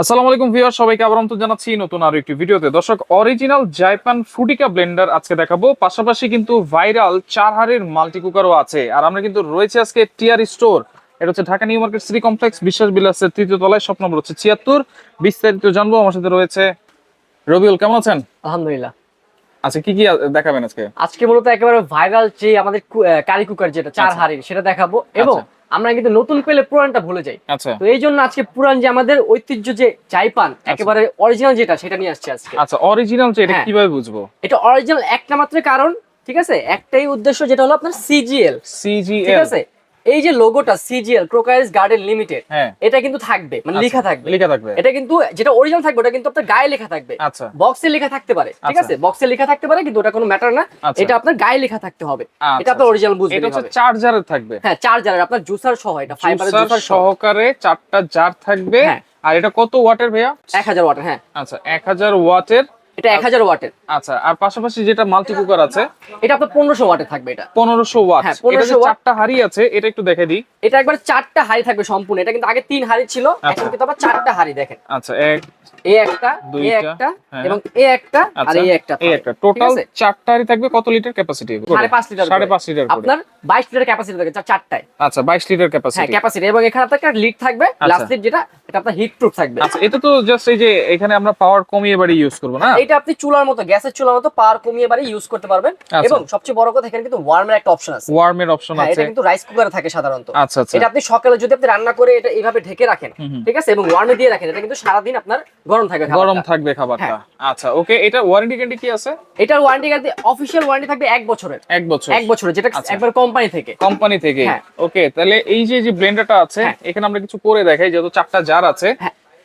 আসসালামু আলাইকুম ভিউয়ার সবাইকে আবার আমন্ত্রণ জানাচ্ছি নতুন আরও একটি ভিডিওতে। দর্শক অরিজিনাল জাইপান ফ্রুটিকা ব্লেন্ডার আজকে দেখাবো। পাশাপাশি কিন্তু ভাইরাল চার হাড়ের মাল্টি কুকারও আছে। আর আমরা কিন্তু রয়েছে আজকে টিআর স্টোর এটা হচ্ছে Dhaka New Market city complex Biswas বিলাসের তৃতীয় তলায় শপ নম্বর হচ্ছে ছিয়াত্তর। বিস্তারিত জানব আমার সাথে রয়েছে রবিউল কেমন আছেন? আলহামদুলিল্লাহ। আচ্ছা কি কি দেখাবেন আজকে? আজকে মূলত একেবারে ভাইরাল যে আমাদের কারি কুকার যেটা চার আচ্ছা। সেটা দেখাবো। এবং আচ্ছা। আমরা কিন্তু নতুন পেলে পুরানটা ভুলে যাই। আচ্ছা। তো এই জন্য আজকে পুরান যে আমাদের ঐতিহ্য যে চাইপান একেবারে অরিজিনাল যেটা সেটা নিয়ে আসছে আজকে। আচ্ছা অরিজিনাল যে এটা হ্যাঁ। কীভাবে বুঝব? এটা অরিজিনাল একটা মাত্র কারণ ঠিক আছে? একটাই উদ্দেশ্য যেটা হলো আপনার সিজিএল সিজিএল ঠিক আছে? এই যে লোগোটা সিজিএল ক্রোকাইস গার্ডেন লিমিটেড এটা কিন্তু থাকবে মানে আচ্ছা, লেখা থাকবে। লেখা থাকবে। এটা কিন্তু যেটা অরিজিনাল থাকবে ওটা কিন্তু আপনার গায়ে লেখা থাকবে। আচ্ছা। বক্সে লেখা থাকতে পারে ঠিক আচ্ছা। আছে? বক্সে লেখা থাকতে পারে কিন্তু ওটা কোনো ম্যাটার না। আচ্ছা। এটা আপনার গায়ে লেখা থাকতে হবে। এটা আপনার অরিজিনাল এটা বুঝতে হচ্ছে চার্জারের থাকবে। হ্যাঁ চার্জার আপনার জুসার সহ এটা ফাইবারের জুসার সহকারে চারটা জার থাকবে। হ্যাঁ। আর এটা কত ওয়াটের ভাইয়া? এক হাজার ওয়াটের হ্যাঁ। আচ্ছা এক হাজার ওয়াটের এটা এক হাজার ওয়াটের। আচ্ছা আর পাশাপাশি যেটা মাল্টি কুকার আছে এটা আপনার পনেরোশো ওয়াটে থাকবে এটা। পনেরোশো ওয়াট। হ্যাঁ, এটা যে 1500 watt। চারটা হাড়ি আছে এটা একটু দেখে দিই। এটা একবার চারটা হাড়ি থাকবে সম্পূর্ণ। এটা কিন্তু আগে তিন হাড়ি ছিল আচ্ছা। এখন কিন্তু আবার চারটা হাড়ি দেখেন। আচ্ছা এক এ একটা এ একটা হ্যাঁ। এবং এ একটা আর আচ্ছা এ একটা। এই একটা টোটাল আছে? চারটা হাড়ি থাকবে কত লিটার ক্যাপাসিটি সাড়ে পাঁচ লিটার সাড়ে। পাঁচ লিটার আপনার বাইশ লিটার ক্যাপাসিটি থাকে চারটায়। আচ্ছা বাইশ লিটার ক্যাপাসিটি ক্যাপাসিটি এবং এখানে আপনার একটা লিড থাকবে লাস্ট লিড যেটা এটা আপনার হিট প্রুফ থাকবে। আচ্ছা এটা তো জাস্ট এই যে এখানে আমরা পাওয়ার কমিয়ে বাড়ি ইউজ করব না? এটা আপনি চুলার মতো গ্যাসের চুলার মতো পাওয়ার কমিয়ে বাড়ি ইউজ করতে পারবেন। আচ্ছা। এবং সবচেয়ে বড় কথা এখানে কিন্তু ওয়ার্মের একটা অপশন আছে। ওয়ার্মের অপশন হ্যাঁ আছে। এটা কিন্তু রাইস কুকারে থাকে সাধারণত। আচ্ছা আচ্ছা। এটা আপনি সকালে যদি আপনি রান্না করে এটা এইভাবে ঢেকে রাখেন। ঠিক আছে? এবং ওয়ার্মে দিয়ে রাখেন এটা কিন্তু সারাদিন আপনার গরম থাকবে গরম থাকবে খাবারটা। হ্যাঁ। আচ্ছা ওকে এটা ওয়ারেন্টি গ্যারান্টি কি আছে? এটার ওয়ারেন্টি গার্ডে অফিসিয়াল ওয়ারেন্টি থাকবে এক বছরের। এক বছর। এক বছরের যেটা আচ্ছা। একবার কোম্পানি থেকে। কোম্পানি থেকে। হ্যাঁ। ওকে তাহলে এই যে যে ব্লেন্ডারটা আছে হ্যাঁ। এখানে আমরা কিছু করে দেখাই যেহেতু চারটা জার আছে।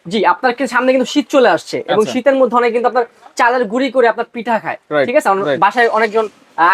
জি আপনার সামনে কিন্তু শীত চলে আসছে এবং আচ্ছা। শীতের মধ্যে অনেক কিন্তু আপনার চালের গুঁড়ি করে আপনার পিঠা খায়। ঠিক আছে? বাসায় অনেকজন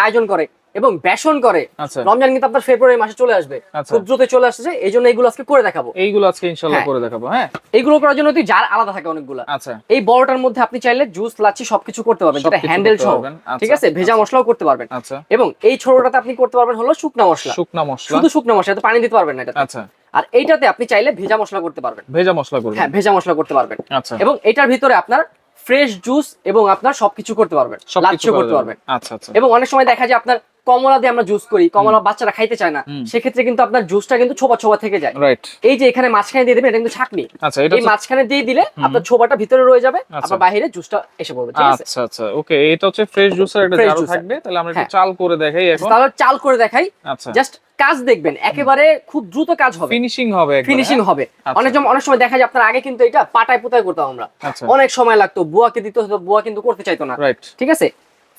আয়োজন করে। এবং বেসন করে। আচ্ছা। রমজান কিন্তু আপনার ফেব্রুয়ারি মাসে চলে আসবে। আচ্ছা। খুব দ্রুত চলে আসছে এই জন্য এইগুলো আজকে করে দেখাবো। এইগুলো আজকে ইনশাল্লাহ হ্যাঁ। করে দেখাবো হ্যাঁ। এইগুলো করার জন্য তুই যার আলাদা থাকে অনেকগুলো। আচ্ছা। এই বড়টার মধ্যে আপনি চাইলে জুস লাচ্ছি সবকিছু করতে পারবেন যেটা হ্যান্ডেল সহ। আচ্ছা, ঠিক আছে? ভেজা মশলাও করতে পারবেন। আচ্ছা। এবং এই ছোটটাতে আপনি করতে পারবেন হলো শুকনা মশলা। শুকনা মশলা। শুধু শুকনা মশলা এতে পানি দিতে পারবেন না এটাতে। আচ্ছা। আর এইটাতে আপনি চাইলে ভেজা মশলা করতে পারবেন। ভেজা মশলা করবেন। হ্যাঁ ভেজা মশলা করতে পারবেন। আচ্ছা। এবং এটার ভিতরে আপনার ফ্রেশ জুস এবং আপনার সবকিছু করতে পারবেন। সবকিছু লাচ্ছিও করতে পারবেন। আচ্ছা আচ্ছা। এবং অনেক সময় দেখা যায় আপনার কমলা দিয়ে আমরা জুস করি কমলা বাচ্চারা খাইতে চায় না সেক্ষেত্রে কিন্তু আপনার জুসটা কিন্তু ছোপা ছোপা থেকে যায়। রাইট এই যে এখানে মাঝখানে দিয়ে দেবেন এটা কিন্তু ছাকনি। আচ্ছা এই মাঝখানে দিয়ে দিলে আপনার ছোপাটা ভিতরে রয়ে যাবে আচ্ছা। আপনার বাইরে জুসটা এসে পড়বে ঠিক আছে? আচ্ছা আচ্ছা ওকে এটা হচ্ছে ফ্রেশ জুসার একটা জারও থাকবে তাহলে আমরা একটু হ্যাঁ। চাল করে দেখাই এখন। তাহলে চাল করে দেখাই। আচ্ছা। জাস্ট কাজ দেখবেন একেবারে খুব দ্রুত কাজ হবে। ফিনিশিং হবে ফিনিশিং? হবে। আচ্ছা। অনেক সময় অনেক সময় দেখা যায় আপনার আগে কিন্তু এটা পাটায় পোতায় করতাম আমরা। আচ্ছা। অনেক সময় লাগতো বুয়াকে দিতে হতো বুয়া কিন্তু করতে চাইতো না। রাইট ঠিক আছে?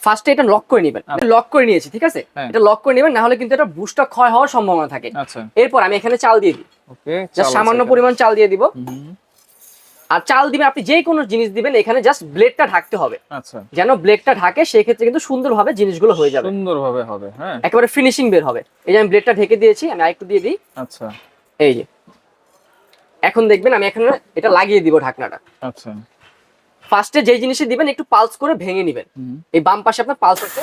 ফার্স্টে এটা লক করে নেবেন। লক করে নিয়েছি ঠিক আছে? হ্যাঁ। এটা লক করে নেবেন না হলে কিন্তু এটা বুস্টটা ক্ষয় হওয়ার সম্ভাবনা থাকে। আচ্ছা। এরপর আমি এখানে চাল দিয়ে দিই। ওকে জাস্ট সামান্য পরিমাণ চাল দিয়ে দিব। আর চাল দিবেন আপনি যে কোনো জিনিস দিবেন এখানে জাস্ট ব্লেডটা ঢাকতে হবে। আচ্ছা। যেন ব্লেডটা ঢাকে সেক্ষেত্রে কিন্তু সুন্দরভাবে জিনিসগুলো হয়ে যাবে। সুন্দরভাবে হবে হ্যাঁ। একেবারে ফিনিশিং বের হবে। এই যে আমি ব্লেডটা ঢেকে দিয়েছি আমি আরেকটু দিয়ে দিই। আচ্ছা। এই যে। এখন দেখবেন আমি এখানে এটা লাগিয়ে দিব ঢাকনাটা। আচ্ছা। ফার্স্টে যে জিনিসে দিবেন একটু পালস করে ভেঙে নেবেন। এই বাম পাশে আপনার পালস আছে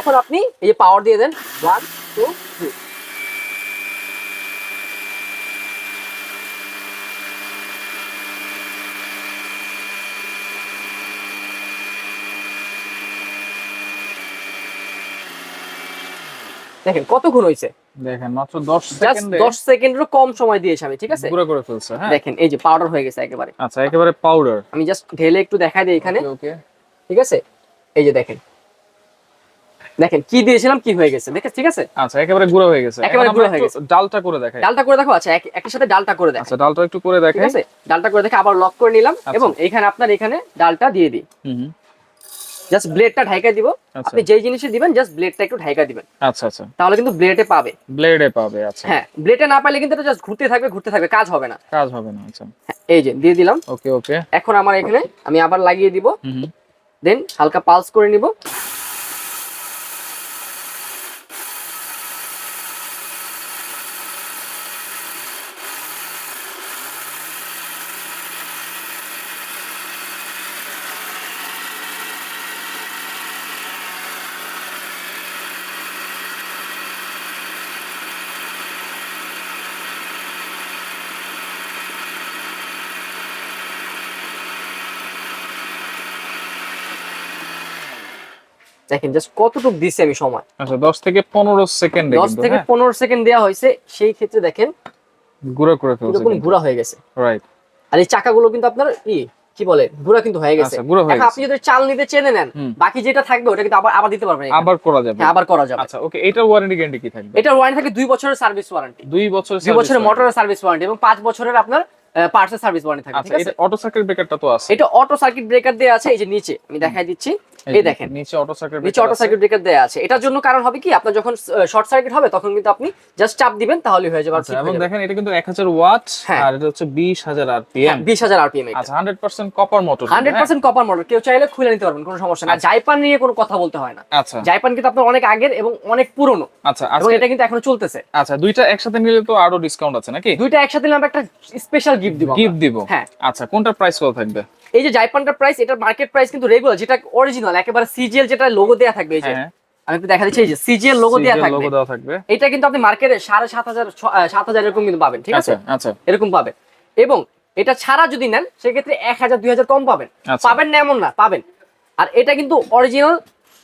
এখন আপনি এই যে পাওয়ার দিয়ে দেন ওয়ান টু থ্রি দেখেন কতক্ষণ হয়েছে দেখেন মাত্র 10 জাস্ট সেকেন্ডে দশ সেকেন্ডেরও কম সময় দিয়েছি আমি ঠিক আছে? করে ফেলছে হ্যাঁ। দেখেন এই যে পাউডার হয়ে গেছে একেবারে। আচ্ছা একেবারে পাউডার আমি জাস্ট ঢেলে একটু দেখাই দিই এখানে। ওকে ঠিক আছে? এই যে দেখেন। দেখেন কি দিয়েছিলাম কি হয়ে গেছে দেখে ঠিক আছে? আচ্ছা একেবারে গুঁড়ো হয়ে গেছে। একেবারে গুঁড়ো হয়ে একটু ডালটা করে দেখাই। ডালটা করে দেখো আচ্ছা এক- একটার সাথে ডালটা করে দেখো আচ্ছা ডালটা একটু করে ঠিক আছে? ডালটা করে দেখে আবার লক করে নিলাম আচ্ছা। এবং এখানে আপনার এখানে ডালটা দিয়ে দিই। হুম, জাস্ট ব্লেডটা ঢাইকা দিব। আচ্ছা। আপনি যেই জিনিসে দিবেন জাস্ট ব্লেডটা একটু ঢাইকা দিবেন। আচ্ছা আচ্ছা। তাহলে কিন্তু ব্লেডে পাবে। ব্লেডে পাবে আচ্ছা। হ্যাঁ ব্লেডে না পাইলে কিন্তু এটা জাস্ট ঘুরতে থাকবে ঘুরতে থাকবে কাজ হবে না। কাজ হবে না আচ্ছা। হ্যাঁ, এই যে দিয়ে দিলাম। ওকে ওকে এখন আমার এখানে আমি আবার লাগিয়ে দিব। দেন হালকা পালস করে নিব। দেখেন জাস্ট কতটুকু দিছি আমি সময়? আচ্ছা 10 থেকে 15 সেকেন্ড দশ কিন্তু থেকে হ্যাঁ? পনেরো সেকেন্ড দেওয়া হয়েছে সেই ক্ষেত্রে দেখেন গুঁড়ো করে ফেলছে এরকম গুঁড়া হয়ে গেছে। রাইট আর এই চাকাগুলো কিন্তু আপনার ই কি বলে গুঁড়া কিন্তু হয়ে গেছে। আচ্ছা হয়ে এখন আপনি যদি চাল নিতে চেনে নেন বাকি যেটা থাকবে ওটা কিন্তু আবার আবার দিতে পারবেন আবার করা যাবে। হ্যাঁ আবার করা যাবে। আচ্ছা ওকে এটার ওয়ারেন্টি গ্যারান্টি কি থাকবে? এটা ওয়ারেন্টি থাকে দুই বছরের সার্ভিস ওয়ারেন্টি দুই বছর দুই বছরের মোটরের সার্ভিস ওয়ারেন্টি এবং পাঁচ বছরের আপনার পার্টসের সার্ভিস ওয়ারেন্টি থাকে ঠিক আছে? এটা অটো সার্কিট ব্রেকারটা তো আছে। এটা অটো সার্কিট ব্রেকার দেওয়া আছে এই যে নিচে আমি দেখাই দিচ্ছি। এই দেখেন নিচে অটো সার্কিট নিচে অটো সার্কিট ব্রেকার দেওয়া আছে। এটার জন্য কারণ হবে কি? আপনার যখন শর্ট সার্কিট হবে তখন কিন্তু আপনি জাস্ট চাপ দিবেন তাহলে হয়ে যাবে আচ্ছা এবং দেখেন এটা কিন্তু 1000 ওয়াট হ্যাঁ। আর এটা হচ্ছে 20000 আরপিএম বিশ হাজার আরপিএম আচ্ছা 100% copper motor hundred percent copper motor কেউ চাইলে খুলে নিতে পারবেন কোনো সমস্যা না আর জাইপান নিয়ে কোনো কথা বলতে হয় না। আচ্ছা। জাইপান কিন্তু আপনার অনেক আগের এবং অনেক পুরনো। আচ্ছা এবং এটা কিন্তু এখনও চলতেছে। আচ্ছা দুইটা একসাথে নিলে তো আরও ডিসকাউন্ট আছে নাকি? দুইটা একসাথে নিলে আমরা একটা স্পেশাল গিফট দিব গিফট দিব। হ্যাঁ। আচ্ছা কোনটার প্রাইস কত থাকবে? এই যে জাইপানটার প্রাইস এটা মার্কেট প্রাইস কিন্তু রেগুলার যেটা অরিজিনাল একেবারে সিজিএল যেটা লোগো দেয়া থাকবে এই যে হ্যাঁ। আমি একটু দেখা দিচ্ছি এই যে সিজিএল লোগো দেয়া থাকবে। লোগো দেওয়া থাকবে। এটা কিন্তু আপনি মার্কেটে সাড়ে সাত হাজার সাত হাজার এরকম কিন্তু পাবেন ঠিক আছে? আচ্ছা আচ্ছা। এরকম পাবেন। এবং এটা ছাড়া যদি নেন সেক্ষেত্রে এক হাজার দুই হাজার কম পাবেন। আচ্ছা। পাবেন না এমন না পাবেন। আর এটা কিন্তু অরিজিনাল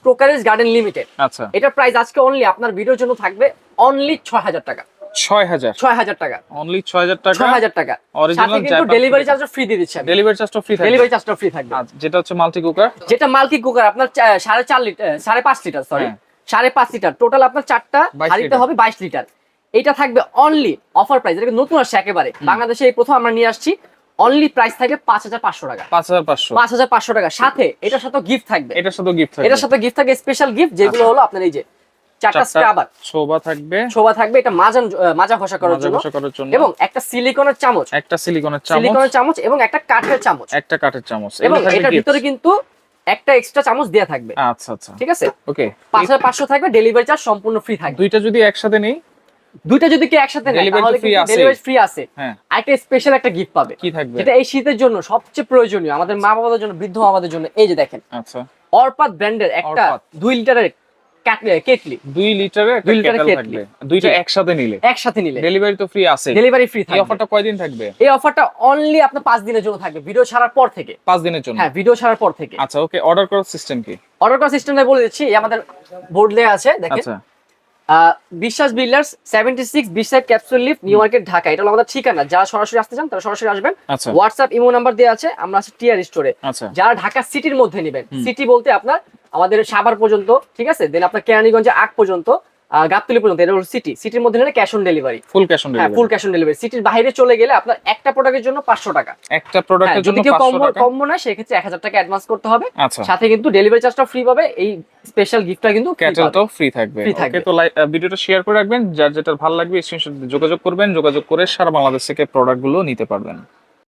প্রোকারেজ গার্ডেন লিমিটেড আচ্ছা। এটার প্রাইস আজকে অনলি আপনার ভিডিওর জন্য থাকবে অনলি ছয় হাজার টাকা। 6000 ছয় হাজার টাকা। অনলি 6000 টাকা? ছয় হাজার টাকা। Original কিন্তু ডেলিভারি চার্জটা ফ্রি দিয়ে দিচ্ছি ডেলিভারি চার্জটা ফ্রি থাকবে? ডেলিভারি চার্জটা ফ্রি থাকবে। যেটা হচ্ছে মাল্টি কুকার যেটা মাল্কি কুকার আপনার চা- সাড়ে চার লিটার পাঁচ লিটার সরি। সাড়ে পাঁচ লিটার টোটাল আপনার চারটা 22 হাড়িতে হবে বাইশ লিটার এটা থাকবে অনলি অফার প্রাইস এটা নতুন আসছে একেবারে। বাংলাদেশে এই প্রথম আমরা নিয়ে আসছি। অনলি প্রাইস থাকবে পাঁচ হাজার পাঁচশো টাকা। 5500 পাঁচ হাজার পাঁচশো টাকা। সাথে এটার সাথে গিফট থাকবে। এটার সাথে গিফট থাকবে। এটার সাথে গিফট থাকবে স্পেশাল গিফট যেগুলো আচ্ছা। হলো আপনার এই যে চারটা স্ক্রাবার শোভা থাকবে। শোভা থাকবে এটা মাজান মাজা ঘষা করার মাজা জন্য। ঘষা করার জন্য। এবং একটা সিলিকনের চামচ। একটা সিলিকনের চামচ। সিলিকনের চামচ এবং একটা কাঠের চামচ। একটা কাঠের চামচ। এবং এটার ভিতরে কিন্তু একটা এক্সট্রা চামচ দেয়া থাকবে। আচ্ছা আচ্ছা। ঠিক আছে? ওকে পাঁচ হাজার পাঁচশো থাকবে ডেলিভারি চার্জ সম্পূর্ণ ফ্রি থাকবে। দুইটা যদি একসাথে নেই? দুইটা যদি কি একসাথে নেয় তাহলে ডেলিভারি ফ্রি আছে। হ্যাঁ। একটা স্পেশাল একটা গিফট পাবে। কি থাকবে? যেটা এই শীতের জন্য সবচেয়ে প্রয়োজনীয় আমাদের মা বাবাদের জন্য বৃদ্ধ মা বাবাদের জন্য। এই যে দেখেন। আচ্ছা। অরপাত ব্র্যান্ডের একটা। দুই লিটারের কেটলি। দুই লিটারের একটা দুই লিটারের কেটলি। থাকবে। দুইটা একসাথে নিলে। একসাথে নিলে। ডেলিভারি তো ফ্রি আছে। ডেলিভারি ফ্রি এই অফারটা কয়দিন থাকবে? এই অফারটা অনলি আপনার পাঁচ দিনের জন্য থাকবে। ভিডিও ছাড়ার পর থেকে। পাঁচ দিনের জন্য? হ্যাঁ ভিডিও ছাড়ার পর থেকে। আচ্ছা ওকে অর্ডার করার সিস্টেম কি? অর্ডার করার সিস্টেমটা বলে দিচ্ছি। আমাদের বোর্ড দেয়া আছে দেখেন। আচ্ছা। Biswas builders seventy six Biswas capsule lift New Market Dhaka এটা হলো আমাদের ঠিকানা। যারা সরাসরি আসতে চান তারা সরাসরি আসবেন। হোয়াটসঅ্যাপ ইমো নাম্বার দেওয়া আছে। আমরা আছি টিআর স্টোরে আচ্ছা। যারা ঢাকা সিটির মধ্যে নেবেন। সিটি বলতে আপনার আমাদের সাবার পর্যন্ত ঠিক আছে? দেন আপনার কেরানীগঞ্জে আগ পর্যন্ত গাবতলী পর্যন্ত এটা হলো সিটি সিটির মধ্যে cash on delivery full cash on হ্যাঁ ফুল ক্যাশ অন ডেলিভারি সিটির বাইরে চলে গেলে আপনার একটা প্রোডাক্টের জন্য পাঁচশো টাকা। একটা হ্যাঁ, প্রোডাক্টের জন্য যদি কেউ কম 500 টাকা। কম না সেক্ষেত্রে এক হাজার টাকা অ্যাডভান্স করতে হবে। আচ্ছা। সাথে কিন্তু ডেলিভারি চার্জটা ফ্রি পাবে। এই স্পেশাল গিফটটা কিন্তু। ক্যাটেলটাও ফ্রি থাকবে। ওকে তো ভিডিওটা শেয়ার করে রাখবেন। যার যেটা ভালো লাগবে স্ক্রিনশট যোগাযোগ করবেন। যোগাযোগ করে সারা বাংলাদেশ থেকে প্রোডাক্টগুলো নিতে পারবেন।